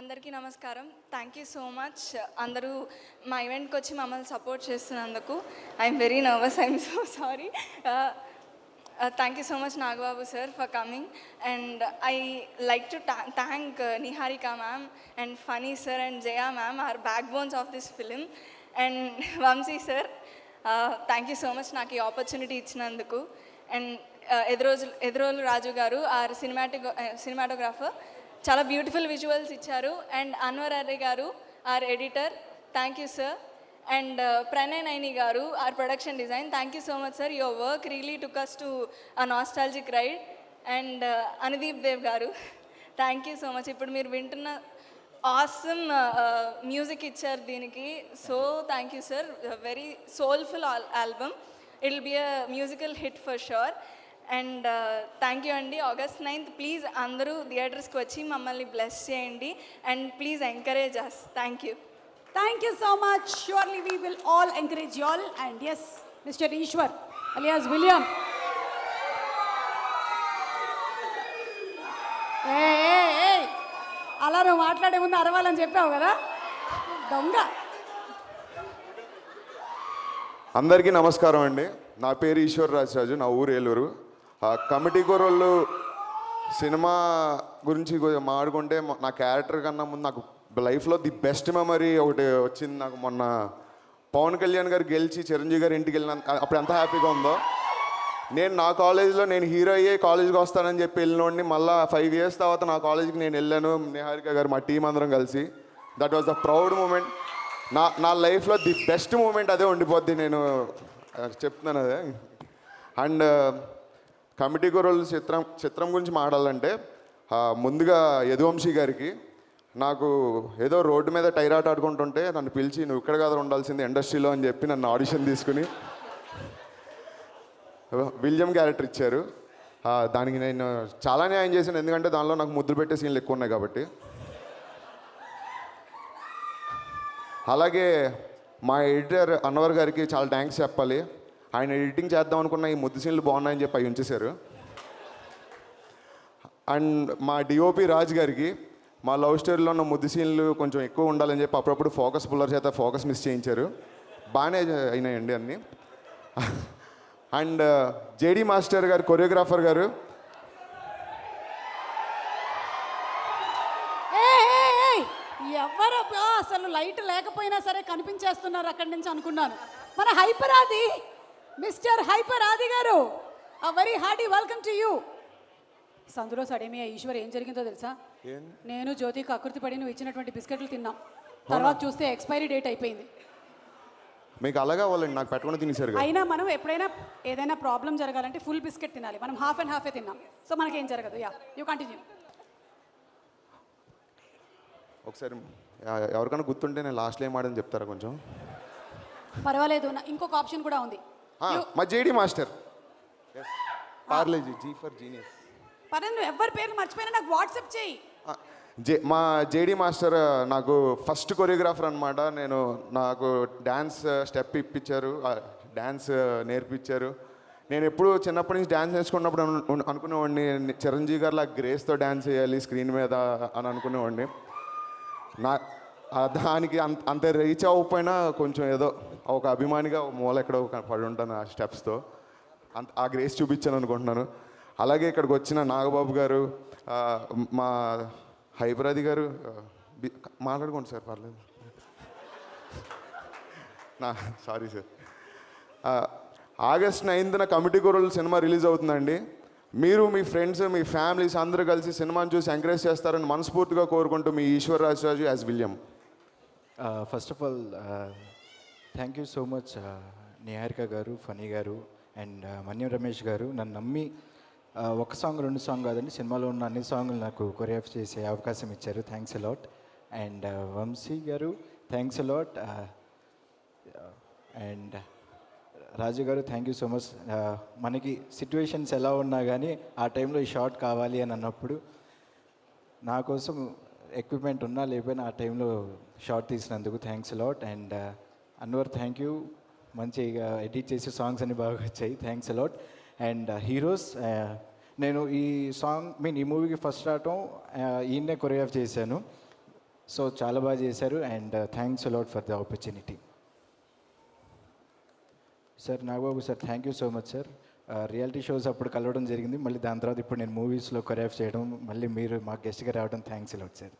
అందరికీ నమస్కారం. Thank you so much అందరూ మా ఈవెంట్కి వచ్చి మమ్మల్ని సపోర్ట్ చేస్తున్నందుకు. I'm very nervous I'm so sorry thank you so much Nagababu sir for coming and I like to thank Niharika ma'am and Phani sir and Jaya ma'am are backbones of this film and Vamsi sir thank you so much నాకు ఈ opportunity ఇచ్చినందుకు. And Edurolu Edurolu Raju గారు are cinematic cinematographer చాలా beautiful visuals ఇచ్చారు. And Anwar అరే గారు are editor thank you sir and Pranay Naini గారు are production design thank you so much sir your work really took us to a nostalgic ride and Anudeep Dev గారు thank you so much ఇప్పుడు మీరు వింటున్న awesome music ఇచ్చారు దీనికి. So thank you sir very soulful all album it will be a musical hit for sure and thank you అండి August ninth please అందరూ థియేటర్స్కి వచ్చి మమ్మల్ని బ్లెస్ చేయండి and please encourage us thank you Thank you so much. Surely we will all encourage you all. And yes, Mr. Ishwar, alias William. ఏ ఏ, ఏ, అలా నువ్వు మాట్లాడే ముందు అరవాలని చెప్పావు కదా దొంగ అందరికీ నమస్కారం అండి నా పేరు ఈశ్వర్ రాజరాజు నా ఊరు ఏలూరు ఆ, కమిటీ కూరళ్ళు సినిమా గురించి మాడుకుంటే నా క్యారెక్టర్ కన్నా ముందు నాకు లైఫ్లో ది బెస్ట్ మెమరీ ఒకటి వచ్చింది నాకు మొన్న. పవన్ కళ్యాణ్ గారు గెలిచి చిరంజీవి గారి ఇంటికి వెళ్ళిన అప్పుడు ఎంత హ్యాపీగా ఉందో. నేను నా కాలేజీలో నేను హీరో అయ్యే కాలేజీకి వస్తానని చెప్పి వెళ్ళినోడిని మళ్ళీ ఫైవ్ ఇయర్స్ తర్వాత నా కాలేజీకి నేను వెళ్ళాను. నిహారిక గారు మా టీం అందరం కలిసి. That was the proud moment నా నా లైఫ్లో ది బెస్ట్ మూమెంట్ అదే ఉండిపోద్ది నేను చెప్తున్నాను అదే. అండ్ కమిటీ గురువుల చిత్రం చిత్రం గురించి మాట్లాడాలంటే ముందుగా యదువంశీ గారికి నాకు ఏదో రోడ్డు మీద టైరాట్ ఆడుకుంటుంటే నన్ను పిలిచి నువ్వు ఇక్కడ కాదు ఉండాల్సింది ఇండస్ట్రీలో అని చెప్పి నన్ను ఆడిషన్ తీసుకుని విలియం క్యారెక్టర్ ఇచ్చారు. దానికి నేను చాలా న్యాయం చేశాను. ఎందుకంటే దానిలో నాకు ముద్దులు పెట్టే సీన్లు ఎక్కువ ఉన్నాయి కాబట్టి. అలాగే మా ఎడిటర్ అన్వర్ గారికి చాలా థ్యాంక్స్ చెప్పాలి. ఆయన ఎడిటింగ్ చేద్దాం అనుకున్న ఈ ముద్దు సీన్లు బాగున్నాయని చెప్పి అవి ఉంచేశారు. అండ్ మా డిఓపి రాజ్ గారికి మా లవ్ స్టోరీలో ఉన్న ముద్దు సీన్లు కొంచెం ఎక్కువ ఉండాలని చెప్పి అప్పుడప్పుడు ఫోకస్ పుల్లర్ చేత ఫోకస్ మిస్ చేయించారు. బాగానే అయినాయండి అన్నీ. అండ్ uh, జేడీ మాస్టర్ గారు కొరియోగ్రాఫర్ గారు. ఏ ఎవరు అసలు లైట్ లేకపోయినా సరే కనిపించేస్తున్నారు అక్కడి నుంచి అనుకున్నాను. మన హైపర్ ఆది మిస్టర్ హైపర్ ఆది గారు ఆ very hearty welcome to you సందులో సడేమియా ఈశ్వర్ ఏం జరిగిందో తెలుసా? నేను జ్యోతికి అకృతి పడి నువ్వు ఇచ్చినటువంటి బిస్కెట్లు తిన్నాం. తర్వాత చూస్తే ఎక్స్పైరీ డేట్ అయిపోయింది. మీకు అలాగా వాళ్ళండి నాకు పెట్టకుండా తినేశారు కదా. అయినా మనం ఎప్పుడైనా ఏదైనా ప్రాబ్లం జరగాలంటే ఫుల్ బిస్కెట్ తినాలి. మనం హాఫ్ అండ్ హాఫే తిన్నాం. సో మనకేం జరగదు. Yeah you continue. ఒకసారి ఎవరికైనా గుర్తుంటే నేను లాస్ట్లో ఏం ఆడని చెప్తారా కొంచెం? పర్వాలేదు. ఇంకొక ఆప్షన్ కూడా ఉంది. మా JD master. Parle G G for genius నువ్వు ఎవరి పేర్లు మర్చిపోయినా నాకు వాట్సాప్ చేయి. జే మా జేడి మాస్టర్ నాకు ఫస్ట్ కొరియోగ్రాఫర్ అనమాట నేను నాకు డ్యాన్స్ స్టెప్ ఇప్పించారు డ్యాన్స్ నేర్పించారు నేను ఎప్పుడు చిన్నప్పటి నుంచి డ్యాన్స్ నేర్చుకున్నప్పుడు అను- అను- అనుకునేవాడిని. చిరంజీవి గారిలా గ్రేస్తో డ్యాన్స్ చేయాలి స్క్రీన్ మీద అని అనుకునేవాడిని. నా దానికి అంత అంత రీచ్ అవ్వకపోయినా కొంచెం ఏదో ఒక అభిమానిగా ఒక మూల ఎక్కడో ఒక పడి ఉంటాను ఆ స్టెప్స్తో. అంత ఆ గ్రేస్ చూపించాను అనుకుంటున్నాను. అలాగే ఇక్కడికి వచ్చిన నాగబాబు గారు మా హైబరాది గారు మాట్లాడుకోండి సార్ పర్లేదు. నా సారీ సార్. ఆగస్ట్ నైన్త్న కమిటీ గురువుల సినిమా రిలీజ్ అవుతుందండి. మీరు మీ ఫ్రెండ్స్ మీ ఫ్యామిలీస్ అందరూ కలిసి సినిమాను చూసి ఎంకరేజ్ చేస్తారని మనస్ఫూర్తిగా కోరుకుంటూ మీ Eshwar Rajaraju as William. First of all thank you so much Niharika గారు ఫనీ గారు అండ్ మన్యం రమేష్ గారు. నన్ను నమ్మి uh, ఒక సాంగ్ రెండు సాంగ్ కాదండి సినిమాలో ఉన్న అన్ని సాంగ్లు నాకు కొరియాఫ్ చేసే అవకాశం ఇచ్చారు. థ్యాంక్స్ అలాట్ అండ్ వంశీ గారు థ్యాంక్స్ అలాట్ అండ్ రాజు గారు థ్యాంక్ యూ సో మచ్ మనకి సిచ్యువేషన్స్ ఎలా ఉన్నా కానీ ఆ టైంలో ఈ షార్ట్ కావాలి అని అన్నప్పుడు నా కోసం ఎక్విప్మెంట్ ఉన్నా లేకపోయినా ఆ టైంలో short తీసినందుకు thanks a lot and Anwar thank you మంచిగా ఎడిట్ చేసి సాంగ్స్ అన్ని బాగా వచ్చాయి. థ్యాంక్స్ అలాట్ అండ్ హీరోస్ నేను ఈ సాంగ్ మీన్ ఈ మూవీకి ఫస్ట్ రావటం uh, ఈయన్నే కొరియోగ్రాఫ్ చేశాను. సో చాలా బాగా చేశారు. And thanks a lot for the opportunity sir Nagababu sir thank you so much sir reality shows అప్పుడు కలవడం జరిగింది. మళ్ళీ దాని తర్వాత ఇప్పుడు నేను మూవీస్లో కొరియాఫ్ చేయడం మళ్ళీ మీరు మా గెస్ట్గా రావడం థ్యాంక్స్ అలాట్ సార్